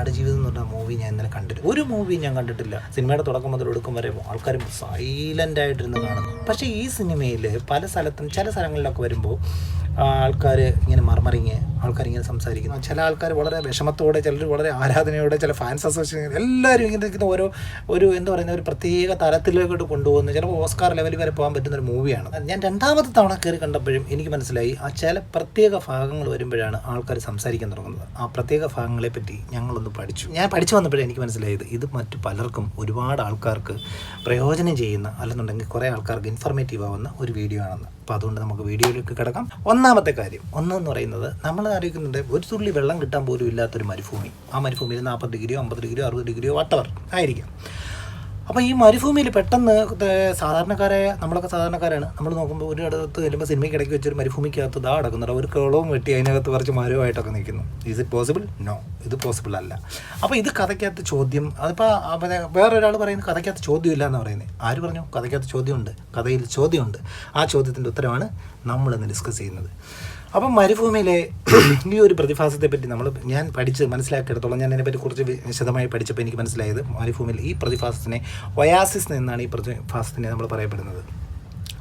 ആടുജീവിതം എന്ന് പറഞ്ഞ മൂവി ഞാൻ ഇന്നലെ കണ്ടിട്ട് ഒരു മൂവി ഞാൻ കണ്ടിട്ടില്ല. സിനിമയുടെ തുടക്കം മുതൽ ഒടുക്കം വരെ ആൾക്കാർ സൈലന്റ് ആയിട്ടിരുന്ന് കാണുന്നു. പക്ഷെ ഈ സിനിമയിൽ പല സ്ഥലത്തും ചില സ്ഥലങ്ങളിലൊക്കെ വരുമ്പോൾ ആൾക്കാർ ഇങ്ങനെ മർമറിങ്ങ് ആൾക്കാർ ഇങ്ങനെ സംസാരിക്കുന്നു. ചില ആൾക്കാർ വളരെ വിഷമത്തോടെ ചിലർ വളരെ ആരാധനയോടെ ചില ഫാൻസ് അസോസിയേഷൻ എല്ലാവരും ഇങ്ങനെ നിൽക്കുന്ന ഓരോ ഒരു എന്താ പറയുന്ന ഒരു പ്രത്യേക തലത്തിലേക്കോട്ട് കൊണ്ടുപോകുന്ന ചിലപ്പോൾ ഓസ്കാർ ലെവലിൽ വരെ പോകാൻ പറ്റുന്ന ഒരു മൂവിയാണ് ഞാൻ രണ്ടാമത്തെ തവണ കയറി കണ്ടപ്പോഴും എനിക്ക് മനസ്സിലായി ആ ചില പ്രത്യേക ഭാഗങ്ങൾ വരുമ്പോഴാണ് ആൾക്കാർ സംസാരിക്കാൻ തുടങ്ങുന്നത്. ആ പ്രത്യേക ഭാഗങ്ങളെ പറ്റി ഞങ്ങളൊന്ന് പഠിച്ചു. ഞാൻ പഠിച്ചു വന്നപ്പോഴേ എനിക്ക് മനസ്സിലായത് ഇത് മറ്റു പലർക്കും ഒരുപാട് ആൾക്കാർക്ക് പ്രയോജനം ചെയ്യുന്ന അല്ലെന്നുണ്ടെങ്കിൽ കുറേ ആൾക്കാർക്ക് ഇൻഫർമേറ്റീവ് ആവുന്ന ഒരു വീഡിയോ ആണെന്ന്. അപ്പോൾ അതുകൊണ്ട് നമുക്ക് വീഡിയോയിലേക്ക് കിടക്കാം. ഒന്നാമത്തെ കാര്യം ഒന്നെന്ന് പറയുന്നത് നമ്മൾ ആലോചിക്കുന്നുണ്ട് ഒരു തുള്ളി വെള്ളം കിട്ടാൻ പോലും ഇല്ലാത്തൊരു മരുഭൂമി. ആ മരുഭൂമിയിൽ നാൽപ്പത് ഡിഗ്രിയോ അമ്പത് ഡിഗ്രിയോ അറുപത് ഡിഗ്രിയോ വട്ടവർ ആയിരിക്കാം. അപ്പോൾ ഈ മരുഭൂമിയിൽ പെട്ടെന്ന് സാധാരണക്കാരായ നമ്മളൊക്കെ സാധാരണക്കാരാണ്. നമ്മൾ നോക്കുമ്പോൾ ഒരു അടുത്ത് ചെല്ലുമ്പോൾ സിനിമയ്ക്ക് ഇടയ്ക്ക് വെച്ചൊരു മരുഭൂമിക്കകത്ത് ദാ അടക്കുന്നുണ്ട് ഒരു കേളവും വെട്ടി അതിനകത്ത് കുറച്ച് മരവുമായിട്ടൊക്കെ നിൽക്കുന്നു. ഇസ് ഇറ്റ് പോസിബിൾ നോ ഇത് പോസിബിൾ അല്ല. അപ്പോൾ ഇത് കഥയ്ക്കകത്ത് ചോദ്യം. അതിപ്പോൾ വേറൊരാൾ പറയുന്നത് കഥയ്ക്കകത്ത് ചോദ്യമില്ല എന്ന് പറയുന്നത് ആര് പറഞ്ഞു? കഥയ്ക്കകത്ത് ചോദ്യമുണ്ട്. കഥയിൽ ചോദ്യമുണ്ട്. ആ ചോദ്യത്തിന്റെ നമ്മൾ നമ്മളിന്ന് ഡിസ്കസ് ചെയ്യുന്നത്. അപ്പം മരുഭൂമിയിലെ ഈ ഒരു പ്രതിഭാസത്തെ പറ്റി നമ്മൾ ഞാൻ പഠിച്ച് മനസ്സിലാക്കിയെടുത്തോളം ഞാൻ അതിനെപ്പറ്റി കുറച്ച് വിശദമായി പഠിച്ചപ്പോൾ എനിക്ക് മനസ്സിലായത് മരുഭൂമിയിൽ ഈ പ്രതിഭാസത്തിനെ വയാസിസ് എന്നാണ് ഈ പ്രതിഭാസത്തിനെ നമ്മൾ പറയപ്പെടുന്നത്.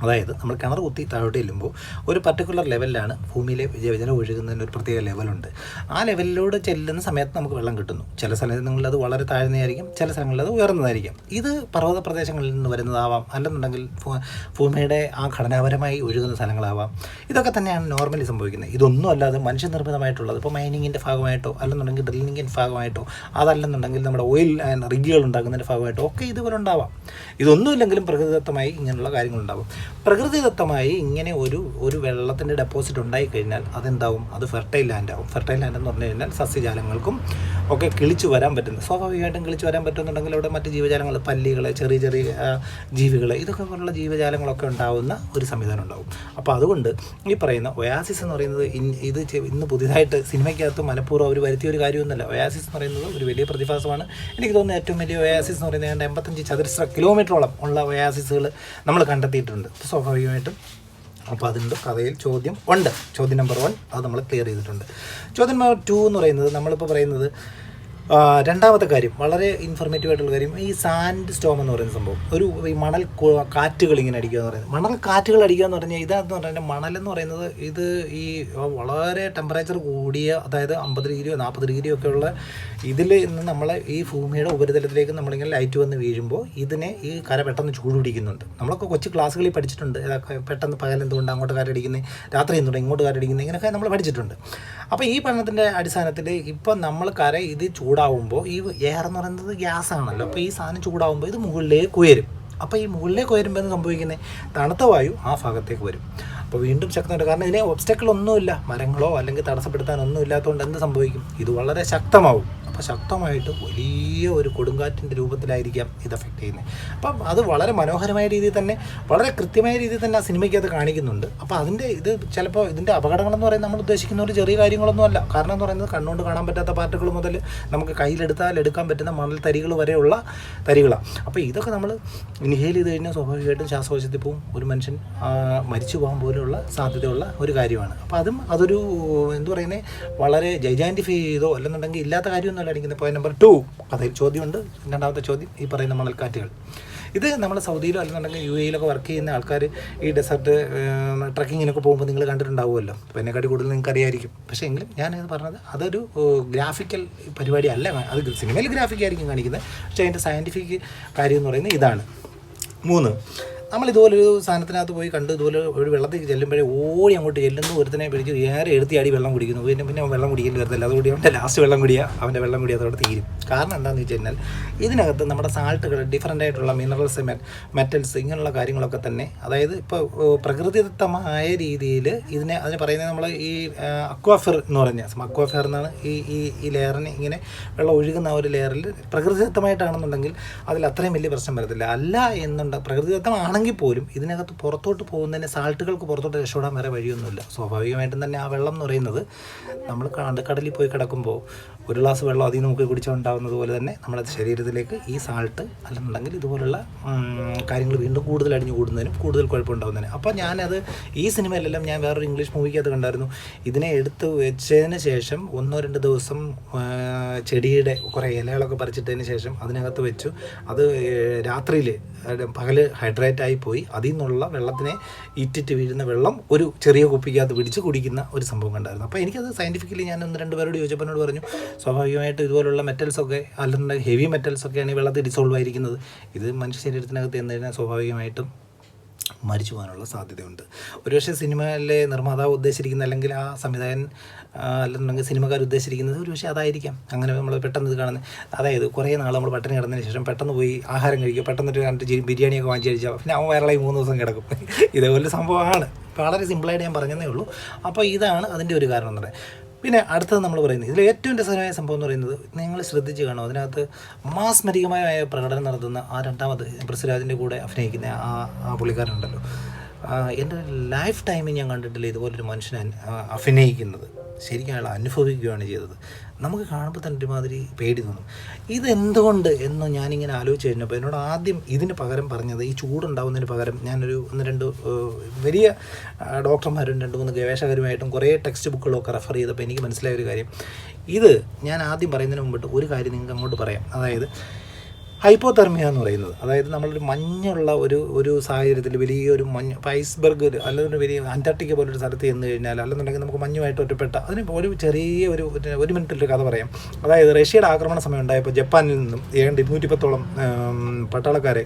അതായത് നമ്മൾ കിണർ കുത്തി താഴോട്ട് ചെല്ലുമ്പോൾ ഒരു പർട്ടിക്കുലർ ലെവലിലാണ് ഭൂമിയിലെ ജ- ജലം ഒഴുകുന്നതിന് ഒരു പ്രത്യേക ലെവലുണ്ട് ആ ലെവലിലൂടെ ചെല്ലുന്ന സമയത്ത് നമുക്ക് വെള്ളം കിട്ടുന്നു. ചില സ്ഥലങ്ങളിൽ അത് വളരെ താഴ്ന്നതായിരിക്കും ചില സ്ഥലങ്ങളിൽ അത് ഉയർന്നതായിരിക്കും. ഇത് പർവത പ്രദേശങ്ങളിൽ നിന്ന് വരുന്നതാവാം അല്ലെന്നുണ്ടെങ്കിൽ ഭൂമിയുടെ ആ ഘടനാപരമായി ഒഴുകുന്ന സ്ഥലങ്ങളാവാം. ഇതൊക്കെ തന്നെയാണ് നോർമലി സംഭവിക്കുന്നത്. ഇതൊന്നും അല്ലാതെ മനുഷ്യനിർമ്മിതമായിട്ടുള്ളത് ഇപ്പോൾ മൈനിങ്ങിന്റെ ഭാഗമായിട്ടോ അല്ലെന്നുണ്ടെങ്കിൽ ഡ്രില്ലിങ്ങിന്റെ ഭാഗമായിട്ടോ അതല്ലെന്നുണ്ടെങ്കിൽ നമ്മുടെ ഓയിൽ റിഗുകൾ ഉണ്ടാക്കുന്നതിന്റെ ഭാഗമായിട്ടോ ഒക്കെ ഇതുപോലെ ഉണ്ടാവാം. ഇതൊന്നുമില്ലെങ്കിലും പ്രകൃതിദത്തമായി ഇങ്ങനെയുള്ള കാര്യങ്ങളുണ്ടാവും. പ്രകൃതിദത്തമായി ഇങ്ങനെ ഒരു ഒരു വെള്ളത്തിന്റെ ഡെപ്പോസിറ്റ് ഉണ്ടായിക്കഴിഞ്ഞാൽ അതെന്താവും? അത് ഫെർട്ടൈൽ ലാൻഡ് ആവും. ഫെർട്ടൈൽ ലാൻഡ് എന്ന് പറഞ്ഞു കഴിഞ്ഞാൽ സസ്യജാലങ്ങൾക്കും ഒക്കെ കിളിച്ചു വരാൻ പറ്റുന്നത് സ്വാഭാവികമായിട്ടും കിളിച്ചു വരാൻ പറ്റുന്നുണ്ടെങ്കിൽ അവിടെ മറ്റ് ജീവജാലങ്ങൾ പല്ലികൾ ചെറിയ ചെറിയ ജീവികൾ ഇതൊക്കെ പോലുള്ള ജീവജാലങ്ങളൊക്കെ ഉണ്ടാവുന്ന ഒരു സംവിധാനം ഉണ്ടാവും. അപ്പോൾ അതുകൊണ്ട് ഈ പറയുന്ന ഒയാസിസ് എന്ന് പറയുന്നത് ഇത് ഇന്ന് പുതിയതായിട്ട് സിനിമയ്ക്കകത്ത് മനഃപൂർവം അവർ വരുത്തിയ ഒരു കാര്യമൊന്നുമല്ല. ഒയാസിസ് എന്ന് പറയുന്നത് ഒരു വലിയ പ്രതിഭാസമാണ്. എനിക്ക് തോന്നുന്നത് ഏറ്റവും വലിയ ഒയാസിസ് എന്ന് പറയുന്നത് ഏതാണ്ട് എൺപത്തഞ്ച് ചതുരശ്ര കിലോമീറ്ററോളം ഉള്ള ഒയാസിസുകൾ നമ്മൾ കണ്ടെത്തിയിട്ടുണ്ട്. സ്വാഭാവികമായിട്ടും. അപ്പോൾ അതിന്റെ കഥയിൽ ചോദ്യം ഉണ്ട്. ചോദ്യം നമ്പർ വൺ അത് നമ്മൾ ക്ലിയർ ചെയ്തിട്ടുണ്ട്. ചോദ്യം നമ്പർ ടു എന്ന് പറയുന്നത് നമ്മളിപ്പോൾ പറയുന്നത് രണ്ടാമത്തെ കാര്യം വളരെ ഇൻഫർമേറ്റീവ് ആയിട്ടുള്ള കാര്യം ഈ സാൻഡ് സ്റ്റോം എന്ന് പറയുന്ന സംഭവം. ഒരു ഈ മണൽ കാറ്റുകൾ ഇങ്ങനെ അടിക്കുക എന്ന് പറയുന്നത്. മണൽ കാറ്റുകൾ അടിക്കുക എന്ന് പറഞ്ഞാൽ ഇതാന്ന് പറഞ്ഞാൽ മണൽ എന്ന് പറയുന്നത് ഇത് ഈ വളരെ ടെമ്പറേച്ചർ കൂടിയ അതായത് അമ്പത് ഡിഗ്രിയോ നാൽപ്പത് ഡിഗ്രിയോ ഒക്കെ ഉള്ള ഇതിൽ നിന്ന് നമ്മളെ ഈ ഭൂമിയുടെ ഉപരിതലത്തിലേക്ക് നമ്മളിങ്ങനെ ലൈറ്റ് വന്ന് വീഴുമ്പോൾ ഇതിനെ ഈ കര പെട്ടെന്ന് ചൂട് പിടിക്കുന്നുണ്ട്. നമ്മളൊക്കെ കൊച്ചു ക്ലാസ്സുകളിൽ പഠിച്ചിട്ടുണ്ട്. പെട്ടെന്ന് പകൽ എന്തുകൊണ്ട് അങ്ങോട്ട് കാറ്റടിക്കുന്നത് രാത്രി എന്തുകൊണ്ട് ഇങ്ങോട്ട് കാറ്റടിക്കുന്നത് ഇങ്ങനെയൊക്കെ നമ്മൾ പഠിച്ചിട്ടുണ്ട്. അപ്പോൾ ഈ പഠനത്തിന്റെ അടിസ്ഥാനത്തിൽ ഇപ്പം നമ്മൾ കര ഇത് ചൂടാവുമ്പോൾ ഈ എയർ എന്ന് പറയുന്നത് ഗ്യാസ് ആണല്ലോ അപ്പോൾ ഈ സാധനം ചൂടാവുമ്പോൾ ഇത് മുകളിലേക്ക് ഉയരും. അപ്പോൾ ഈ മുകളിലേക്ക് ഉയരുമ്പോൾ എന്ന് സംഭവിക്കുന്നത് തണുത്ത വായു ആ ഭാഗത്തേക്ക് വരും. അപ്പോൾ വീണ്ടും ശക്തമായിട്ട് കാരണം ഇതിനെ ഒബ്സ്റ്റക്കിൾ ഒന്നുമില്ല. മരങ്ങളോ അല്ലെങ്കിൽ തടസ്സപ്പെടുത്താൻ ഒന്നും ഇല്ലാത്തതുകൊണ്ട് എന്ത് സംഭവിക്കും? ഇത് വളരെ ശക്തമാവും. ശക്തമായിട്ട് വലിയ ഒരു കൊടുങ്കാറ്റിന്റെ രൂപത്തിലായിരിക്കാം ഇത് എഫക്റ്റ് ചെയ്യുന്നത്. അപ്പം അത് വളരെ മനോഹരമായ രീതിയിൽ തന്നെ വളരെ കൃത്യമായ രീതിയിൽ തന്നെ ആ സിനിമയ്ക്ക് അത് കാണിക്കുന്നുണ്ട്. അപ്പോൾ അതിന്റെ ഇത് ചിലപ്പോൾ ഇതിന്റെ അപകടങ്ങളെന്ന് പറയുന്നത് നമ്മൾ ഉദ്ദേശിക്കുന്ന ഒരു ചെറിയ കാര്യങ്ങളൊന്നും അല്ല. കാരണം എന്ന് പറയുന്നത് കണ്ണുകൊണ്ട് കാണാൻ പറ്റാത്ത പാർട്ടുകൾ മുതൽ നമുക്ക് കയ്യിലെടുത്താൽ എടുക്കാൻ പറ്റുന്ന മണൽ തരികൾ വരെയുള്ള തരികളാണ്. അപ്പോൾ ഇതൊക്കെ നമ്മൾ ഇൻഹേൽ ചെയ്ത് കഴിഞ്ഞാൽ സ്വാഭാവികമായിട്ടും ശ്വാസകോശത്തിൽ പോവും. ഒരു മനുഷ്യൻ മരിച്ചു പോകാൻ പോലെയുള്ള സാധ്യതയുള്ള ഒരു കാര്യമാണ്. അപ്പോൾ അതും അതൊരു എന്തു പറയുന്നത് വളരെ ജൈജാന്റിഫൈ ചെയ്തോ അല്ലെന്നുണ്ടെങ്കിൽ ഇല്ലാത്ത കാര്യമൊന്നുമല്ല. അടിക്കുന്നത് പോയിന്റ് നമ്പർ ടു കഥയിൽ ചോദ്യമുണ്ട്. രണ്ടാമത്തെ ചോദ്യം ഈ പറയുന്ന മണൽക്കാറ്റുകൾ. ഇത് നമ്മൾ സൗദിയിലോ അല്ലെന്നുണ്ടെങ്കിൽ യു എയിലൊക്കെ വർക്ക് ചെയ്യുന്ന ആൾക്കാർ ഈ ഡെസർട്ട് ട്രക്കിങ്ങിനൊക്കെ പോകുമ്പോൾ നിങ്ങൾ കണ്ടിട്ടുണ്ടാവുമല്ലോ. അപ്പോൾ എന്നെക്കാട്ടി കൂടുതൽ നിങ്ങൾക്ക് അറിയായിരിക്കും. പക്ഷേ എങ്കിലും ഞാനിത് പറഞ്ഞത് അതൊരു ഗ്രാഫിക്കൽ പരിപാടി അല്ല. അത് സിനിമയിൽ ഗ്രാഫിക് ആയിരിക്കും കാണിക്കുന്നത്. പക്ഷേ അതിന്റെ സയന്റിഫിക് കാര്യം എന്ന് പറയുന്നത് ഇതാണ്. മൂന്ന് നമ്മൾ ഇതുപോലൊരു സാധനത്തിനകത്ത് പോയി കണ്ട് ഇതുപോലെ ഒരു വെള്ളത്തിൽ ചെല്ലുമ്പോഴേ ഓടി അങ്ങോട്ട് ചെല്ലുന്നു ഒരുത്തനെ പിടിച്ച് ഏറെ എടുത്തിയാടി വെള്ളം കുടിക്കുന്നു. പിന്നെ പിന്നെ വെള്ളം കുടിക്കേണ്ടി വരത്തില്ല. അതുകൂടി അവന്റെ ലാസ്റ്റ് വെള്ളം കുടിയാ. അവന്റെ വെള്ളം കുടി അതോടെ തീരും. കാരണം എന്താണെന്ന് വെച്ച് കഴിഞ്ഞാൽ ഇതിനകത്ത് നമ്മുടെ സാൾട്ടുകൾ ഡിഫറെന്റ് ആയിട്ടുള്ള മിനറൽസ് മെറ്റൽസ് ഇങ്ങനെയുള്ള കാര്യങ്ങളൊക്കെ തന്നെ അതായത് ഇപ്പോൾ പ്രകൃതിദത്തമായ രീതിയിൽ ഇതിനെ അതിന് പറയുന്നത് നമ്മൾ ഈ അക്വാഫർ എന്ന് പറഞ്ഞ അക്വാഫർ എന്നാണ് ഈ ഈ ഈ ലെയറിന് ഇങ്ങനെ വെള്ളം ഒഴുകുന്ന ഒരു ലെയറിൽ പ്രകൃതിദത്തമായിട്ടാണെന്നുണ്ടെങ്കിൽ അതിൽ അത്രയും വലിയ പ്രശ്നം വരത്തില്ല. അല്ല എന്നുണ്ട് പ്രകൃതിദത്തമാണെങ്കിൽ ആണെങ്കിൽ പോലും ഇതിനകത്ത് പുറത്തോട്ട് പോകുന്നതിന് സാൾട്ടുകൾക്ക് പുറത്തോട്ട് രക്ഷപ്പെടാൻ വേറെ വഴിയൊന്നുമില്ല. സ്വാഭാവികമായിട്ടും തന്നെ ആ വെള്ളം എന്ന് പറയുന്നത് നമ്മൾ കടലിൽ പോയി കിടക്കുമ്പോൾ ഒരു ഗ്ലാസ് വെള്ളം അതിൽ നമുക്ക് കുടിച്ചുണ്ടാകുന്നത് പോലെ തന്നെ നമ്മുടെ ശരീരത്തിലേക്ക് ഈ സാൾട്ട് അല്ലെന്നുണ്ടെങ്കിൽ ഇതുപോലുള്ള കാര്യങ്ങൾ വീണ്ടും കൂടുതൽ അടിഞ്ഞു കൂടുന്നതിനും കൂടുതൽ കുഴപ്പമുണ്ടാകുന്നതിനും അപ്പോൾ ഞാനത് ഈ സിനിമയിലെല്ലാം ഞാൻ വേറൊരു ഇംഗ്ലീഷ് മൂവിക്കകത്ത് കണ്ടായിരുന്നു. ഇതിനെ എടുത്ത് വെച്ചതിന് ശേഷം ഒന്നോ രണ്ട് ദിവസം ചെടിയുടെ കുറേ ഇലകളൊക്കെ പറിച്ചിട്ടതിന് ശേഷം അതിനകത്ത് വെച്ചു. അത് രാത്രിയിൽ പകൽ ഹൈഡ്രേറ്റ് പോയി. അതിൽ നിന്നുള്ള വെള്ളത്തിനെ ഇറ്റിറ്റ് വീഴുന്ന വെള്ളം ഒരു ചെറിയ കുപ്പിക്കകത്ത് പിടിച്ച് കുടിക്കുന്ന ഒരു സംഭവം കണ്ടായിരുന്നു. അപ്പോൾ എനിക്കത് സയന്റിഫിക്കലി ഞാൻ ഒന്ന് രണ്ട് പേരോട് ചോദിച്ചപ്പോൾ പറഞ്ഞു സ്വാഭാവികമായിട്ട് ഇതുപോലുള്ള മെറ്റൽസൊക്കെ അല്ലെന്നുണ്ടെങ്കിൽ ഹെവി മെറ്റൽസൊക്കെയാണ് ഈ വെള്ളത്തിൽ ഡിസോൾവ് ആയിരിക്കുന്നത്. ഇത് മനുഷ്യ ശരീരത്തിനകത്ത് എന്ന് കഴിഞ്ഞാൽ സ്വാഭാവികമായിട്ടും മരിച്ചു പോകാനുള്ള സാധ്യതയുണ്ട്. ഒരുപക്ഷെ സിനിമയിലെ നിർമ്മാതാവ് ഉദ്ദേശിച്ചിരിക്കുന്ന അല്ലെങ്കിൽ ആ സംവിധായകൻ അല്ലെന്നുണ്ടെങ്കിൽ സിനിമക്കാർ ഉദ്ദേശിച്ചിരിക്കുന്നത് ഒരുപക്ഷെ അതായിരിക്കാം. അങ്ങനെ നമ്മൾ പെട്ടെന്ന് ഇത് കാണുന്നത്. അതായത് കുറേ നാൾ നമ്മൾ പട്ടിണി കിടന്നതിന് ശേഷം പെട്ടെന്ന് പോയി ആഹാരം കഴിക്കുക പെട്ടെന്ന് ഒരു രണ്ട് ബിരിയാണിയൊക്കെ വാങ്ങിച്ച് കഴിച്ചാൽ പിന്നെ അവൻ വയറളായി മൂന്ന് ദിവസം കിടക്കും. ഇതേപോലെ സംഭവമാണ്. വളരെ സിമ്പിളായിട്ട് ഞാൻ പറഞ്ഞതേ ഉള്ളൂ. അപ്പോൾ ഇതാണ് അതിന്റെ ഒരു കാരണം എന്ന് പറയുന്നത് പിന്നെ അടുത്തത് നമ്മൾ പറയുന്നത് ഇതിൽ ഏറ്റവും രസകരമായ സംഭവം എന്ന് പറയുന്നത് നിങ്ങൾ ശ്രദ്ധിച്ച് കാണും അതിനകത്ത് മാസ്മരികമായ പ്രകടനം നടത്തുന്ന ആ രണ്ടാമത് പൃഥ്വിരാജിന്റെ കൂടെ അഭിനയിക്കുന്ന ആ ആ പുള്ളിക്കാരനുണ്ടല്ലോ. എന്റെ ലൈഫ് ടൈമിൽ ഞാൻ കണ്ടിട്ടില്ല ഇതുപോലൊരു മനുഷ്യൻ അഭിനയിക്കുന്നത്. ശരിക്കും അയാൾ അനുഭവിക്കുകയാണ് ചെയ്തത്. നമുക്ക് കാണുമ്പോൾ തന്നെ ഒരുമാതിരി പേടി തോന്നും. ഇതെന്തുകൊണ്ട് എന്ന് ഞാനിങ്ങനെ ആലോചിച്ച് കഴിഞ്ഞപ്പോൾ എന്നോട് ആദ്യം ഇതിന് പകരം പറഞ്ഞത് ഈ ചൂടുണ്ടാവുന്നതിന് പകരം ഞാനൊരു ഒന്ന് രണ്ട് വലിയ ഡോക്ടർമാരും രണ്ട് മൂന്ന് ഗവേഷകരുമായിട്ടും കുറേ ടെക്സ്റ്റ് ബുക്കുകളൊക്കെ റെഫർ ചെയ്തപ്പോൾ എനിക്ക് മനസ്സിലായ ഒരു കാര്യം. ഇത് ഞാൻ ആദ്യം പറയുന്നതിന് മുമ്പിട്ട് ഒരു കാര്യം നിങ്ങൾക്ക് അങ്ങോട്ട് പറയാം. അതായത് ഹൈപ്പോതെർമിയ എന്ന് പറയുന്നത്. അതായത് നമ്മളൊരു മഞ്ഞുള്ള ഒരു ഒരു സാഹചര്യത്തിൽ വലിയൊരു മഞ്ഞ് ഇപ്പോൾ ഐസ്ബർഗ് അല്ലെങ്കിൽ വലിയ അന്റാർട്ടിക്ക പോലൊരു സ്ഥലത്ത് ചെന്ന് കഴിഞ്ഞാൽ അല്ലെന്നുണ്ടെങ്കിൽ നമുക്ക് മഞ്ഞുമായിട്ട് ഒറ്റപ്പെട്ട അതിന് ഒരു ചെറിയ ഒരു ഒരു- മിനിറ്റിലൊരു കഥ പറയാം. അതായത് റഷ്യയുടെ ആക്രമണ സമയം ഉണ്ടായപ്പോൾ ജപ്പാനിൽ നിന്നും ഏതാണ്ട് ഇരുന്നൂറ്റിപ്പത്തോളം പട്ടാളക്കാരെ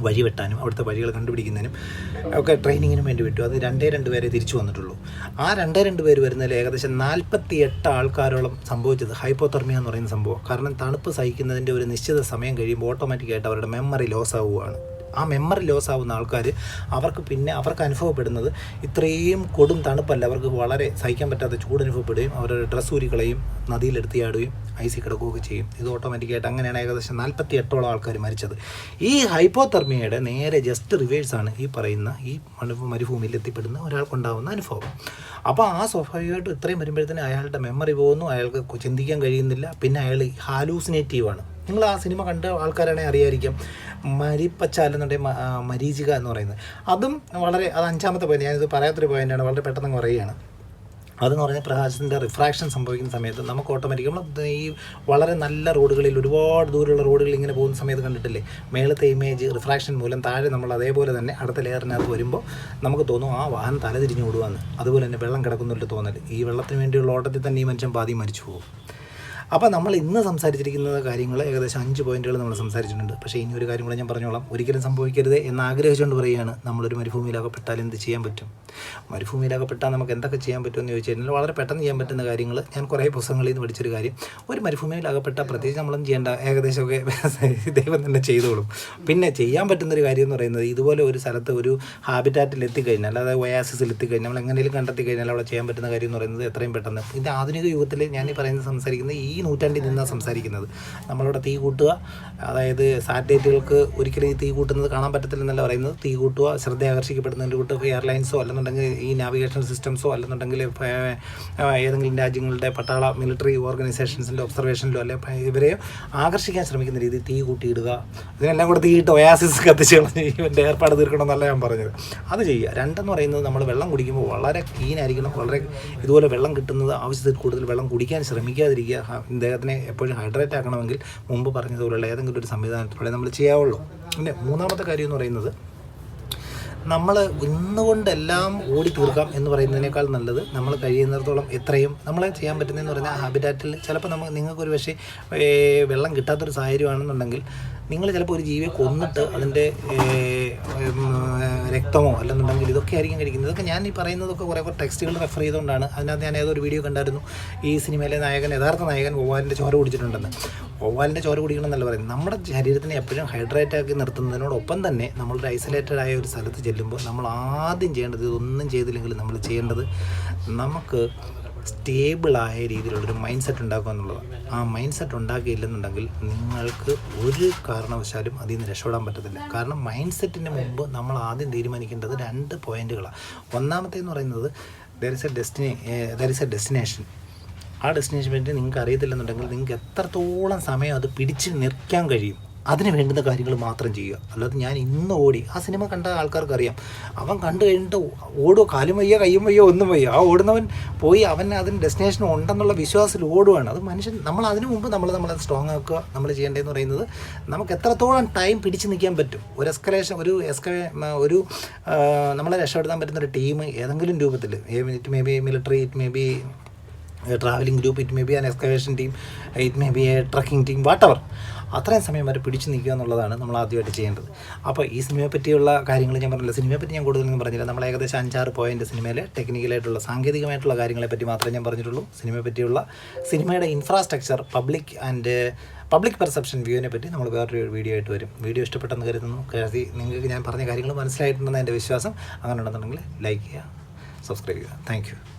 വഴി വെട്ടാനും അവിടുത്തെ വഴികൾ കണ്ടുപിടിക്കുന്നതിനും ഒക്കെ ട്രെയിനിങ്ങിനും വേണ്ടി വിട്ടു അത് രണ്ടേ രണ്ട് പേരെ തിരിച്ചു വന്നിട്ടുള്ളൂ. ആ രണ്ടേ രണ്ട് പേര് വരുന്നതിൽ ഏകദേശം നാൽപ്പത്തി എട്ട് ആൾക്കാരോളം സംഭവിച്ചത് ഹൈപ്പോതെർമിയ എന്ന് പറയുന്ന സംഭവം. കാരണം തണുപ്പ് സഹിക്കുന്നതിന്റെ ഒരു നിശ്ചിത സമയം കഴിയുമ്പോൾ ഓട്ടോമാറ്റിക്കായിട്ട് അവരുടെ മെമ്മറി ലോസ് ആവുകയാണ്. ആ മെമ്മറി ലോസ് ആവുന്ന ആൾക്കാർ അവർക്ക് പിന്നെ അവർക്ക് അനുഭവപ്പെടുന്നത് ഇത്രയും കൊടും തണുപ്പല്ല. അവർക്ക് വളരെ സഹിക്കാൻ പറ്റാത്ത ചൂട് അനുഭവപ്പെടുകയും അവരുടെ ഡ്രസ്സ് ഊരികളെയും നദിയിലെടുത്ത് ചാടുകയും ഐസി കിടക്കുകയൊക്കെ ചെയ്യും. ഇത് ഓട്ടോമാറ്റിക്കായിട്ട് അങ്ങനെയാണ് ഏകദേശം നാൽപ്പത്തി എട്ടോളം ആൾക്കാർ മരിച്ചത്. ഈ ഹൈപ്പോതെർമിയയുടെ നേരെ ജസ്റ്റ് റിവേഴ്സാണ് ഈ പറയുന്ന ഈ മരുഭൂമിയിൽ എത്തിപ്പെടുന്ന ഒരാൾക്കുണ്ടാകുന്ന അനുഭവം. അപ്പോൾ ആ സ്വാഭാവികമായിട്ടും ഇത്രയും വരുമ്പോഴത്തേനും അയാളുടെ മെമ്മറി പോകുന്നു. അയാൾക്ക് ചിന്തിക്കാൻ കഴിയുന്നില്ല. പിന്നെ അയാൾ ഹാലൂസിനേറ്റീവാണ് നിങ്ങൾ ആ സിനിമ കണ്ട ആൾക്കാരാണെങ്കിൽ അറിയായിരിക്കും. എന്നുണ്ടെ മരീചിക എന്ന് പറയുന്നത്. അതും വളരെ അത് അഞ്ചാമത്തെ പോയിന്റ് ഞാനിത് പറയാത്തൊരു പോയിന്റാണ് വളരെ പെട്ടെന്ന് കുറയുകയാണ് അതെന്ന് പറഞ്ഞാൽ പ്രകാശത്തിന്റെ റിഫ്രാക്ഷൻ സംഭവിക്കുന്ന സമയത്ത് നമുക്ക് ഓട്ടോമാറ്റിക് നമ്മൾ ഈ വളരെ നല്ല റോഡുകളിൽ ഒരുപാട് ദൂരമുള്ള റോഡുകളിൽ ഇങ്ങനെ പോകുന്ന സമയത്ത് കണ്ടിട്ടില്ലേ? മേളത്തെ ഇമേജ് റിഫ്രാക്ഷൻ മൂലം താഴെ നമ്മൾ അതേപോലെ തന്നെ അടുത്ത ലെയറിനകത്ത് വരുമ്പോൾ നമുക്ക് തോന്നും ആ വാഹനം തലതിരിഞ്ഞ് ഓടുവാന്ന്. അതുപോലെ തന്നെ വെള്ളം കിടക്കുന്നുണ്ട് തോന്നൽ ഈ വെള്ളത്തിന് വേണ്ടിയുള്ള ഓട്ടത്തിൽ തന്നെ ഈ മനുഷ്യൻ പാതി മരിച്ചു പോകും. അപ്പോൾ നമ്മൾ ഇന്ന് സംസാരിച്ചിരിക്കുന്ന കാര്യങ്ങൾ ഏകദേശം അഞ്ച് പോയിന്റുകൾ നമ്മൾ സംസാരിച്ചിട്ടുണ്ട്. പക്ഷേ ഇനി ഒരു കാര്യം കൂടെ ഞാൻ പറഞ്ഞോളാം. ഒരിക്കലും സംഭവിക്കരുത് എന്ന് ആഗ്രഹിച്ചുകൊണ്ട് പറയുകയാണ്. നമ്മളൊരു മരുഭൂമിയിലാകപ്പെട്ടാൽ എന്ത് ചെയ്യാൻ പറ്റും? മരുഭൂമിയിലാകപ്പെട്ടാൽ നമുക്ക് എന്തൊക്കെ ചെയ്യാൻ പറ്റുമെന്ന് ചോദിച്ചു കഴിഞ്ഞാൽ വളരെ പെട്ടെന്ന് ചെയ്യാൻ പറ്റുന്ന കാര്യങ്ങൾ. ഞാൻ കുറേ പുസ്തകങ്ങളിൽ നിന്ന് പഠിച്ചൊരു കാര്യം. ഒരു മരുഭൂമിയിലാകപ്പെട്ടാൽ പ്രത്യേകിച്ച് നമ്മളൊന്നും ചെയ്യേണ്ട ഏകദേശമൊക്കെ ദൈവം തന്നെ ചെയ്തോളും. പിന്നെ ചെയ്യാൻ പറ്റുന്നൊരു കാര്യം എന്ന് പറയുന്നത് ഇതുപോലെ ഒരു സ്ഥലത്ത് ഒരു ഹാബിറ്റാറ്റിൽ എത്തിക്കഴിഞ്ഞാൽ അതായത് ഒയാസിസിൽ എത്തിക്കഴിഞ്ഞാൽ നമ്മൾ എങ്ങനെയും കണ്ടെത്തി കഴിഞ്ഞാൽ അവിടെ ചെയ്യാൻ പറ്റുന്ന കാര്യം എന്ന് പറയുന്നത് എത്രയും പെട്ടെന്ന്. ഇത് ആധുനിക യുഗത്തിൽ ഞാൻ ഈ പറയുന്നത് സംസാരിക്കുന്നത് ഈ നൂറ്റാണ്ടിൽ നിന്നാണ് സംസാരിക്കുന്നത്. നമ്മളിവിടെ തീ കൂട്ടുക. അതായത് സാറ്റലൈറ്റുകൾക്ക് ഒരിക്കലും ഈ തീ കൂട്ടുന്നത് കാണാൻ പറ്റത്തില്ലെന്നല്ല പറയുന്നത്. തീ കൂട്ടുക ശ്രദ്ധ ആകർഷിക്കപ്പെടുന്നതിന്റെ കൂട്ട് എയർലൈൻസോ അല്ലെന്നുണ്ടെങ്കിൽ ഈ നാവിഗേഷൻ സിസ്റ്റംസോ അല്ലെന്നുണ്ടെങ്കിൽ ഏതെങ്കിലും രാജ്യങ്ങളുടെ പട്ടാള മിലിറ്ററി ഓർഗനൈസേഷൻസിന്റെ ഒബ്സർവേഷനിലോ അല്ലെ ഇവരെ ആകർഷിക്കാൻ ശ്രമിക്കുന്ന രീതി തീ കൂട്ടിയിടുക. ഇതിനെല്ലാം കൂടെ തീയിട്ട് ഒയാസിസ് കത്തിച്ച് ഇവന്റെ ഏർപ്പാട് തീർക്കണമെന്നല്ല ഞാൻ പറഞ്ഞത്. അത് ചെയ്യുക. രണ്ടെന്ന് പറയുന്നത് നമ്മൾ വെള്ളം കുടിക്കുമ്പോൾ വളരെ ക്ലീനായിരിക്കണം. വളരെ ഇതുപോലെ വെള്ളം കിട്ടുന്നത് ആവശ്യത്തിൽ കൂടുതൽ വെള്ളം കുടിക്കാൻ ശ്രമിക്കാതിരിക്കുക. ഹ- ഇദ്ദേഹത്തിനെ എപ്പോഴും ഹൈഡ്രേറ്റ് ആക്കണമെങ്കിൽ മുമ്പ് പറഞ്ഞതുപോലുള്ള ഏതെങ്കിലും ഒരു സംവിധാനത്തിലൂടെ നമ്മൾ ചെയ്യാവുള്ളൂ. പിന്നെ മൂന്നാമത്തെ കാര്യം എന്ന് പറയുന്നത് നമ്മൾ ഇന്നുകൊണ്ടെല്ലാം ഓടി തീർക്കാം എന്ന് പറയുന്നതിനേക്കാൾ നല്ലത് നമ്മൾ കഴിയുന്നിടത്തോളം എത്രയും നമ്മളെ ചെയ്യാൻ പറ്റുന്നതെന്ന് പറഞ്ഞാൽ ഹാബിറ്റാറ്റിൽ ചിലപ്പോൾ നമുക്ക് നിങ്ങൾക്കൊരു പക്ഷേ വെള്ളം കിട്ടാത്തൊരു സാഹചര്യമാണെന്നുണ്ടെങ്കിൽ നിങ്ങൾ ചിലപ്പോൾ ഒരു ജീവിയെ കൊന്നിട്ട് അതിന്റെ രക്തമോ അല്ലെന്നുണ്ടെങ്കിൽ ഇതൊക്കെ ആയിരിക്കും കഴിക്കുന്നത്. ഇതൊക്കെ ഞാൻ ഈ പറയുന്നതൊക്കെ കുറേ കുറേ ടെക്സ്റ്റുകൾ റെഫർ ചെയ്തുകൊണ്ടാണ്. അതിനകത്ത് ഞാൻ ഏതൊരു വീഡിയോ കണ്ടായിരുന്നു? ഈ സിനിമയിലെ നായകൻ യഥാർത്ഥ നായകൻ ഒവാലിന്റെ ചോര കുടിച്ചിട്ടുണ്ടെന്ന്. ഒവാലിന്റെ ചോര കുടിക്കണം എന്നല്ല പറയുന്നത്. നമ്മുടെ ശരീരത്തിനെ എപ്പോഴും ഹൈഡ്രേറ്റ് ആക്കി നിർത്തുന്നതിനോടൊപ്പം തന്നെ നമ്മളൊരു ഐസൊലേറ്റഡ് ആയ ഒരു സ്ഥലത്ത് ചെല്ലുമ്പോൾ നമ്മൾ ആദ്യം ചെയ്യേണ്ടത് ഇതൊന്നും ചെയ്തില്ലെങ്കിൽ നമ്മൾ ചെയ്യേണ്ടത് നമുക്ക് സ്റ്റേബിളായ രീതിയിലുള്ളൊരു മൈൻഡ് സെറ്റ് ഉണ്ടാക്കുക എന്നുള്ളതാണ്. ആ മൈൻഡ് സെറ്റ് ഉണ്ടാക്കിയില്ലെന്നുണ്ടെങ്കിൽ നിങ്ങൾക്ക് ഒരു കാരണവശാലും അതിൽ നിന്ന് രക്ഷപ്പെടാൻ പറ്റത്തില്ല. കാരണം മൈൻഡ് സെറ്റിന് മുമ്പ് നമ്മൾ ആദ്യം തീരുമാനിക്കേണ്ടത് രണ്ട് പോയിന്റുകളാണ്. ഒന്നാമത്തേന്ന് പറയുന്നത് there is a destine there is a destination ആ ഡെസ്റ്റിനേഷൻ വേണ്ടി നിങ്ങൾക്ക് അറിയത്തില്ലെന്നുണ്ടെങ്കിൽ നിങ്ങൾക്ക് എത്രത്തോളം സമയം അത് പിടിച്ച് നിൽക്കാൻ കഴിയും? അതിന് വേണ്ടുന്ന കാര്യങ്ങൾ മാത്രം ചെയ്യുക. അല്ലാതെ ഞാൻ ഇന്ന് ഓടി ആ സിനിമ കണ്ട ആൾക്കാർക്ക് അറിയാം അവൻ കണ്ടു കഴിഞ്ഞിട്ട് ഓടുക കാലും വയ്യ കയ്യും വയ്യ ഒന്നും വയ്യ. ആ ഓടുന്നവൻ പോയി അവൻ അതിന് ഡെസ്റ്റിനേഷൻ ഉണ്ടെന്നുള്ള വിശ്വാസത്തിൽ ഓടുകയാണ് അത് മനുഷ്യൻ നമ്മൾ അതിനു മുമ്പ് നമ്മൾ നമ്മളെ സ്ട്രോങ് ആക്കുക നമ്മൾ ചെയ്യേണ്ടതെന്ന് പറയുന്നത് നമുക്ക് എത്രത്തോളം ടൈം പിടിച്ചു നിൽക്കാൻ പറ്റും. ഒരു എസ്കലേഷൻ ഒരു എസ്ക ഒരു നമ്മളെ രക്ഷപ്പെടുത്താൻ പറ്റുന്ന ഒരു ടീം ഏതെങ്കിലും രൂപത്തിൽ. It may be military it may be travelling group it may be an excavation team it may be a trekking team whatever അത്രയും സമയം വരെ പിടിച്ചു നിൽക്കുക എന്നുള്ളതാണ് നമ്മൾ ആദ്യമായിട്ട് ചെയ്യേണ്ടത്. അപ്പോൾ ഈ സിനിമയെ പറ്റിയുള്ള കാര്യങ്ങൾ ഞാൻ പറഞ്ഞില്ല. സിനിമയെ പറ്റി ഞാൻ കൂടുതലൊന്നും പറഞ്ഞില്ല. നമ്മൾ ഏകദേശം അഞ്ചാറ് പോയിന്റ് സിനിമയിലെ ടെക്നിക്കലായിട്ടുള്ള സാങ്കേതികമായിട്ടുള്ള കാര്യങ്ങളെ പറ്റി മാത്രമേ ഞാൻ പറഞ്ഞിട്ടുള്ളൂ. സിനിമയെ പറ്റിയുള്ള സിനിമയുടെ infrastructure public and public perception വ്യൂവിനെ പറ്റി നമ്മൾ വേറൊരു വീഡിയോ ആയിട്ട് വരും. വീഡിയോ ഇഷ്ടപ്പെട്ടെന്ന് കരുതുന്നു. കരുതി നിങ്ങൾക്ക് ഞാൻ പറഞ്ഞ കാര്യങ്ങൾ മനസ്സിലായിട്ടുണ്ടെന്ന് എന്റെ വിശ്വാസം. അങ്ങനെ ഉണ്ടെന്നുണ്ടെങ്കിൽ ലൈക്ക് ചെയ്യുക സബ്സ്ക്രൈബ് ചെയ്യുക. താങ്ക്